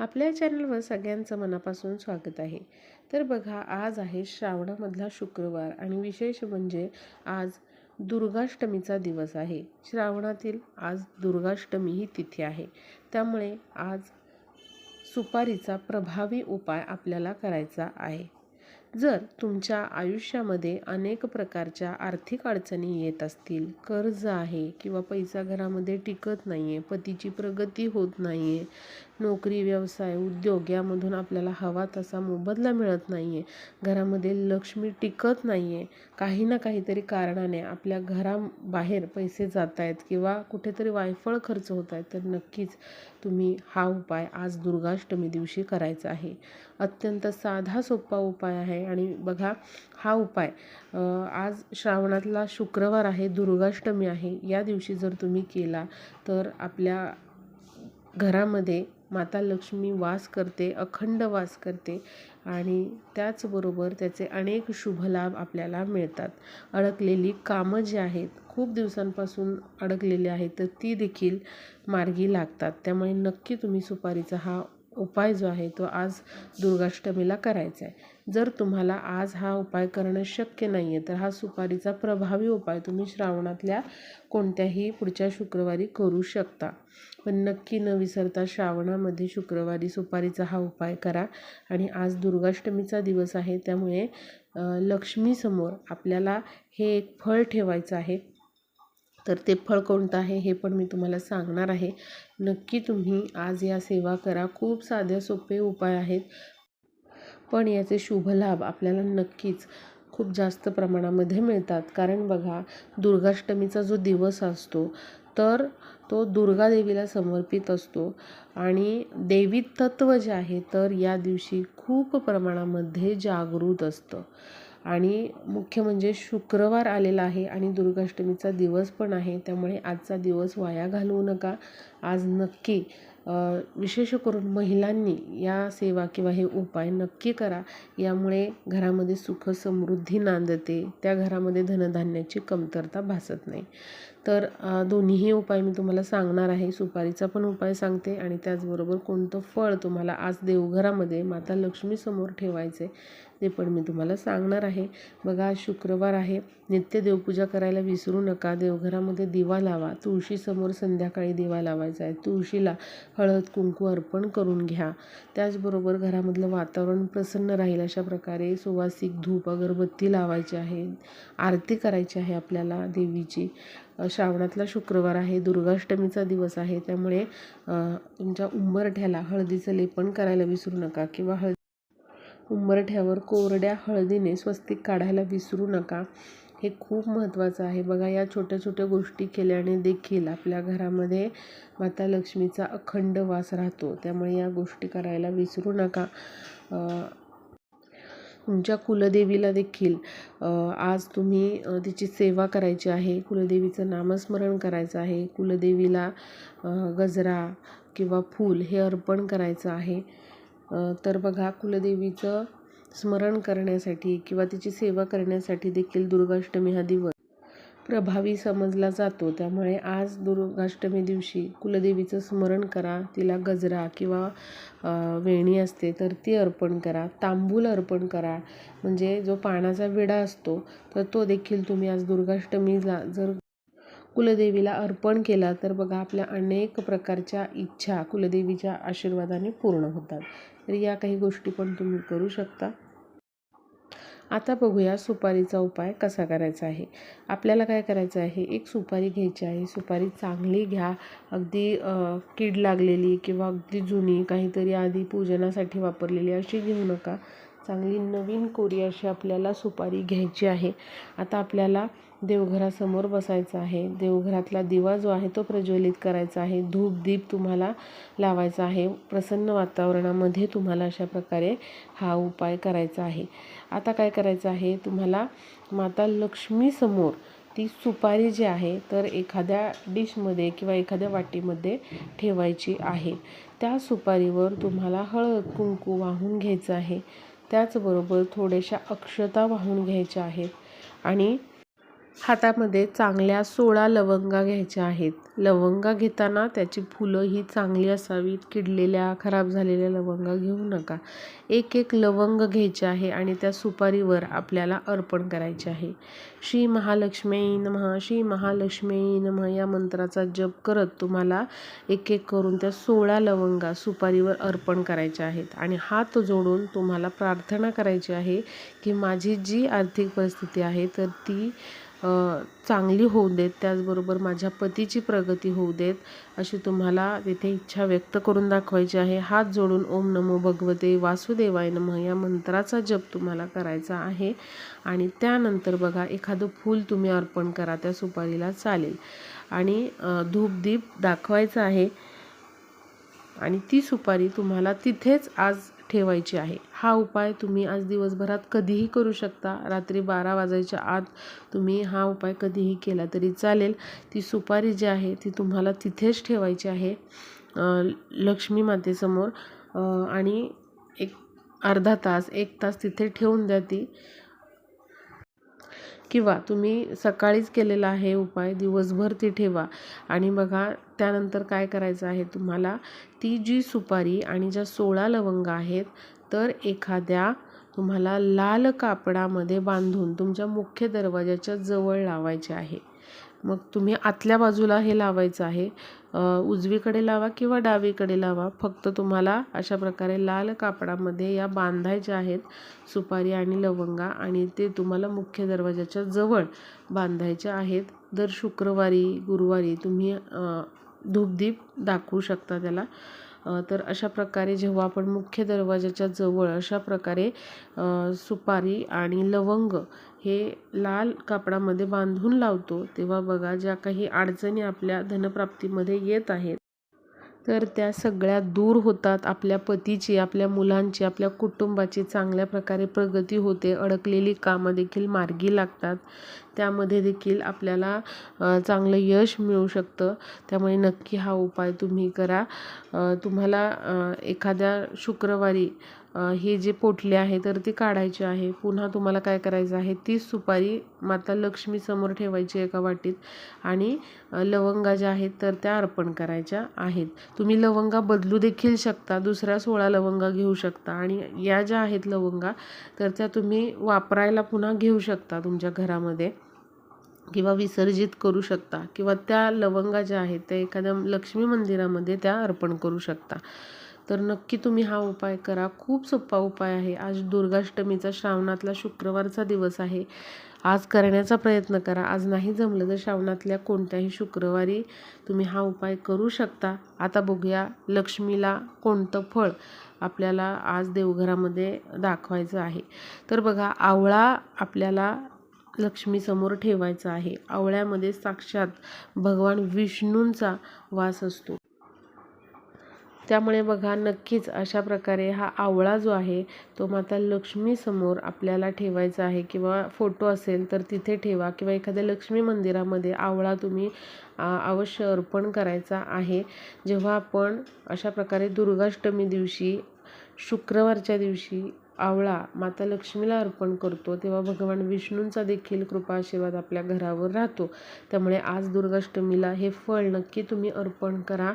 आपल्या चॅनलवर सगळ्यांचं मनापासून स्वागत आहे. तर बघा आज आहे श्रावणामधला शुक्रवार आणि विशेष म्हणजे आज दुर्गाष्टमीचा दिवस आहे. श्रावणातील आज दुर्गाष्टमी ही तिथी आहे. त्यामुळे आज सुपारीचा प्रभावी उपाय आपल्याला करायचा आहे. जर तुमच्या आयुष्यामध्ये अनेक प्रकारच्या आर्थिक अडचणी येत असतील कर्ज आहे किंवा पैसा घरामध्ये टिकत नाही आहे पतीची प्रगती होत नाही आहे नोकरी व्यवसाय उद्योग यामधून आपल्याला हवा तसा मोबदला मिळत नाही आहे घरामध्ये लक्ष्मी टिकत नाही आहे काही ना काहीतरी कारणाने आपल्या घराबाहेर पैसे जात आहेत किंवा कुठेतरी वायफळ खर्च होत आहेत तर नक्कीच तुम्ही हा उपाय आज दुर्गाष्टमी दिवशी करायचा आहे. अत्यंत साधा सोपा उपाय आहे आणि बघा हा उपाय आज श्रावणातला शुक्रवार आहे दुर्गाष्टमी आहे. या दिवशी जर तुम्ही केला तर आपल्या घरामध्ये माता लक्ष्मी वास करते अखंड वास करते आणि त्याचबरोबर त्याचे अनेक शुभलाभ आपल्याला मिळतात. अडकलेली कामं जी आहेत खूप दिवसांपासून अडकलेली आहेत तर ती देखील मार्गी लागतात. त्यामुळे नक्की तुम्ही सुपारीचा हा उपाय जो आहे तो आज दुर्गाष्टमीला करायचा आहे. जर तुम्हाला आज हा उपाय करणं शक्य नाही आहे तर हा सुपारीचा प्रभावी उपाय तुम्ही श्रावणातल्या कोणत्याही पुढच्या शुक्रवारी करू शकता. पण नक्की न विसरता श्रावणामध्ये शुक्रवारी सुपारीचा हा उपाय करा. आणि आज दुर्गाष्टमीचा दिवस आहे त्यामुळे लक्ष्मीसमोर आपल्याला हे एक फळ ठेवायचं आहे. तर ते फळ कोणतं आहे हे पण मी तुम्हाला सांगणार आहे. नक्की तुम्ही आज या सेवा करा. खूप साध्या सोपे उपाय आहेत. पण याचे शुभ लाभ आपल्याला नक्कीच खूप जास्त प्रमाणामध्ये मिळतात. कारण बघा दुर्गाष्टमीचा जो दिवस असतो तर तो दुर्गादेवीला समर्पित असतो. आणि देवी तत्व जे आहे तर या दिवशी खूप प्रमाणामध्ये जागृत असतं. आणि मुख्य म्हणजे शुक्रवार आलेला आहे आणि दुर्गाष्टमीचा दिवस पण आहे. त्यामुळे आजचा दिवस वाया घालवू नका. आज नक्की विशेष करून महिलांनी या सेवा किंवा हे उपाय नक्की करा. यामुळे घरामध्ये सुख समृद्धी नांदते. त्या घरामध्ये धनधान्याची कमतरता भासत नाही. तर दोन्हीही उपाय मी तुम्हाला सांगणार आहे. सुपारीचा पण उपाय सांगते आणि त्याचबरोबर कोणतं फळ तुम्हाला आज देवघरामध्ये माता लक्ष्मीसमोर ठेवायचे ते पण मी तुम्हाला सांगणार आहे. बघा आज शुक्रवार आहे. नित्य देवपूजा करायला विसरू नका. देवघरामध्ये दिवा लावा. तुळशीसमोर संध्याकाळी दिवा लावायचा आहे. तुळशीला हळद कुंकू अर्पण करून घ्या. त्याचबरोबर घरामधलं वातावरण प्रसन्न राहील अशा प्रकारे सुवासिक धूप अगरबत्ती लावायची आहे. आरती करायची आहे आपल्याला देवीची. श्रावणातला शुक्रवार आहे. दुर्गाष्टमीचा दिवस आहे. त्यामुळे तुमच्या उंबरठ्याला हळदीचं लेपन करायला विसरू नका किंवा हळद उंबरठ्यावर कोरड्या हळदीने स्वस्तिक काढायला विसरू नका. हे खूप महत्त्वाचं आहे. बघा या छोट्या छोट्या गोष्टी केल्याने देखील आपल्या घरामध्ये माता लक्ष्मीचा अखंड वास राहतो. त्यामुळे या गोष्टी करायला विसरू नका. तुमच्या कुलदेवीला देखील आज तुम्ही तिची सेवा करायची आहे. कुलदेवीचं नामस्मरण करायचं आहे. कुलदेवीला गजरा किंवा फूल हे अर्पण करायचं आहे. तर बघा कुलदेवीचं स्मरण करण्यासाठी किंवा तिची सेवा करण्यासाठी देखील दुर्गाष्टमी हा दिवस प्रभावी समजला जातो. त्यामुळे आज दुर्गाष्टमी दिवशी कुलदेवीचं स्मरण करा. तिला गजरा किंवा वेणी असते तर ती अर्पण करा. तांबूल अर्पण करा. म्हणजे जो पाण्याचा विडा असतो तर तो देखील तुम्ही आज दुर्गाष्टमीला जर कुलदेवीला अर्पण केला तर बघा आपल्या अनेक प्रकारच्या इच्छा कुलदेवीच्या आशीर्वादाने पूर्ण होतात. तर या काही गोष्टी पण तुम्ही करू शकता. आता बघूया सुपारीचा उपाय कसा करायचा आहे. आपल्याला काय करायचं आहे? एक सुपारी घ्यायची आहे. सुपारी चांगली घ्या. अगदी कीड लागलेली किंवा अगदी जुनी काहीतरी आधी पूजनासाठी वापरलेली अशी घेऊ नका. चांगली नवीन कोरी अशी आपल्याला सुपारी घ्यायची आहे. आता आपल्याला देवघरासमोर बसायचं आहे. देवघरातला दिवा जो आहे तो प्रज्वलित करायचा आहे. धूप दीप तुम्हाला लावायचा आहे. प्रसन्न वातावरणामध्ये तुम्हाला अशा प्रकारे हा उपाय करायचा आहे. आता काय करायचं आहे? तुम्हाला माता लक्ष्मीसमोर ती सुपारी जी आहे तर एखाद्या डिशमध्ये किंवा एखाद्या वाटीमध्ये ठेवायची आहे. त्या सुपारीवर तुम्हाला हळद कुंकू वाहून घ्यायचं आहे. त्याचबरोबर थोड्याशा अक्षता वाहून घ्यायच्या आहेत. आणि हातामध्ये चांगल्या सोळा लवंगा घ्यायच्या आहेत. लवंगा घेताना त्याची फुलं ही चांगली असावीत. किडलेल्या खराब झालेल्या लवंगा घेऊ नका. एक एक लवंग घ्यायचे आहे आणि त्या सुपारीवर आपल्याला अर्पण करायचे आहे. श्री महालक्ष्मी नमः श्री महालक्ष्मी नमः या मंत्राचा जप करत तुम्हाला एक एक करून त्या सोळा लवंगा सुपारीवर अर्पण करायच्या आहेत. आणि हात जोडून तुम्हाला प्रार्थना करायची आहे की माझी जी आर्थिक परिस्थिती आहे तर ती चांगली होऊ देत त्याचबरोबर माझ्या पतीची प्रगती होऊ देत अशी तुम्हाला तिथे इच्छा व्यक्त करून दाखवायची आहे. हात जोडून ओम नमो भगवते वासुदेवाय नमः या मंत्राचा जप तुम्हाला करायचा आहे. आणि त्यानंतर बघा एखादं फूल तुम्ही अर्पण करा त्या सुपारीला चालेल. आणि धूपदीप दाखवायचा आहे. आणि ती सुपारी तुम्हाला तिथेच आज ठेवायची आहे. हा उपाय तुम्ही आज दिवसभरात कधीही करू शकता. रात्री बारा वाजायच्या आत तुम्ही हा उपाय कधीही केला तरी चालेल. ती सुपारी जी आहे ती तुम्हाला तिथेच ठेवायची आहे लक्ष्मी मातेसमोर. आणि एक अर्धा तास एक तास तिथे ठेवून द्या ती. किंवा तुम्ही सकाळीच केलेला आहे उपाय दिवसभर ती ठेवा. आणि बघा त्यानंतर काय करायचं आहे तुम्हाला? ती जी सुपारी आणि ज्या सोळा लवंग आहेत तर एखाद्या तुम्हाला लाल कापडामध्ये बांधून तुमच्या मुख्य दरवाजाच्या जवळ लावायचे आहे. मग तुम्ही आतल्या बाजूला हे लावायचं आहे. उजवीकडे लावा किंवा डावीकडे लावा. फक्त तुम्हाला अशा प्रकारे लाल कापडामध्ये या बांधायच्या आहेत सुपारी आणि लवंगा आणि ते तुम्हाला मुख्य दरवाजाच्या जवळ बांधायच्या आहेत. दर शुक्रवारी गुरुवारी तुम्ही धूपदीप दाखवू शकता त्याला. तर अशा प्रकारे जेव्हा आपण मुख्य दरवाजाच्या जवळ अशा प्रकारे सुपारी आणि लवंग हे लाल कापडामध्ये बांधून लावतो तेव्हा बघा ज्या काही अडचणी आपल्या धनप्राप्तीमध्ये येत आहेत. तर त्या सगळ्या दूर होतात. आपल्या पतीची आपल्या मुलांची आपल्या कुटुंबाची चांगल्या प्रकारे प्रगती होते. अडकलेली कामं देखील मार्गी लागतात. त्यामध्ये देखील आपल्याला चांगलं यश मिळू शकतं. त्यामुळे नक्की हा उपाय तुम्ही करा. तुम्हाला एखाद्या शुक्रवारी हे जे पोटले आहे तर ती काढायची आहे. पुन्हा तुम्हाला काय करायचं आहे तीच सुपारी माता लक्ष्मीसमोर ठेवायची एका वाटीत आणि लवंगा ज्या आहेत तर त्या अर्पण करायच्या आहेत. तुम्ही लवंगा बदलू देखील शकता दुसऱ्या सोळा लवंगा घेऊ शकता आणि या ज्या आहेत लवंगा तर त्या तुम्ही वापरायला पुन्हा घेऊ शकता तुमच्या घरामध्ये. किंवा विसर्जित करू शकता किंवा त्या लवंगा ज्या आहेत त्या एखाद्या लक्ष्मी मंदिरामध्ये त्या अर्पण करू शकता. तर नक्की तुम्ही हा उपाय करा. खूप सोपा उपाय आहे. आज दुर्गाष्टमीचा श्रावणातला शुक्रवारचा दिवस आहे. आज करण्याचा प्रयत्न करा. आज नाही जमलं तर श्रावणातल्या कोणत्याही शुक्रवारी तुम्ही हा उपाय करू शकता. आता बघूया लक्ष्मीला कोणतं फळ आपल्याला आज देवघरामध्ये दाखवायचं आहे. तर बघा आवळा आपल्याला लक्ष्मीसमोर ठेवायचा आहे. आवळ्यामध्ये साक्षात भगवान विष्णूंचा वास असतो. त्यामुळे बघा नक्कीच अशा प्रकारे हा आवळा जो आहे तो माता लक्ष्मीसमोर आपल्याला ठेवायचा आहे. किंवा फोटो असेल तर तिथे ठेवा. किंवा एखाद्या लक्ष्मी मंदिरामध्ये आवळा तुम्ही अवश्य अर्पण करायचा आहे. जेव्हा आपण अशा प्रकारे दुर्गाष्टमी दिवशी शुक्रवारच्या दिवशी आवळा माता लक्ष्मीला अर्पण करतो तेव्हा भगवान विष्णूंचा देखील कृपा आशीर्वाद आपल्या घरावर राहतो. त्यामुळे आज दुर्गाष्टमीला हे फळ नक्की तुम्ही अर्पण करा.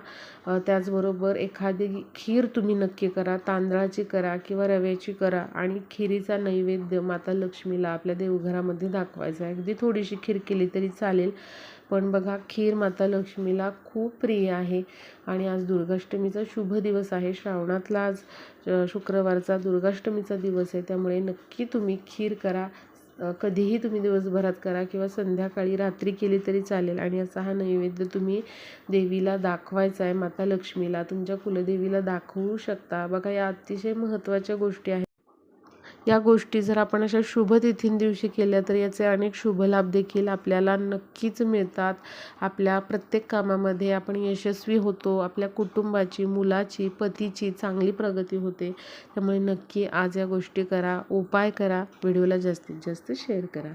त्याचबरोबर एखादी खीर तुम्ही नक्की करा तांदळाची करा किंवा रव्याची करा आणि खिरीचा नैवेद्य माता लक्ष्मीला आपल्या देवघरामध्ये दाखवायचा. आहे अगदी थोडीशी खीर केली तरी चालेल. पण बघा खीर माता लक्ष्मीला खूप प्रिय आहे. आणि आज दुर्गाष्टमीचा शुभ दिवस आहे. श्रावणातला आज शुक्रवारचा दुर्गाष्टमीचा दिवस आहे. त्यामुळे नक्की तुम्ही खीर करा. कधीही तुम्ही दिवसभरात करा किंवा संध्याकाळी रात्री केली तरी चालेल. आणि असा हा नैवेद्य तुम्ही देवीला दाखवायचा आहे. माता लक्ष्मीला तुमच्या कुलदेवीला दाखवू शकता. बघा या अतिशय महत्त्वाच्या गोष्टी आहेत. या गोष्टी जर आपण अशा शुभ दिवशी केल्या तर याचे अनेक शुभ लाभ देखील आपल्याला नक्कीच मिळतात. आपल्या प्रत्येक कामामध्ये आपण यशस्वी होतो. आपल्या कुटुंबाची मुलाची पतीची चांगली प्रगती होते. त्यामुळे नक्की आज या गोष्टी करा उपाय करा. व्हिडिओला जास्तीत जास्त शेअर करा.